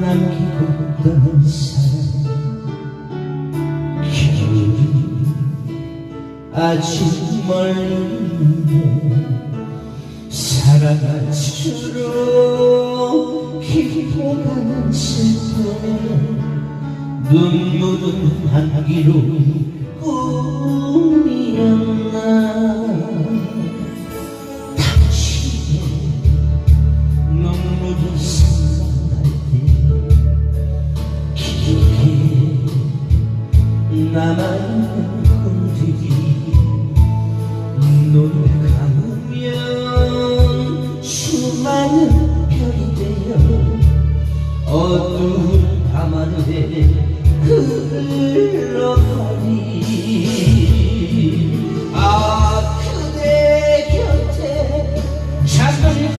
남기고 떠난 사람. 겨울이 아직 멀는데 사랑한 주로 기뻐가는 슬픔 눈물은 한기로 나만 흔들이 눈을 감으면 수많은 별이 되어 어두운 밤하늘에 흘러가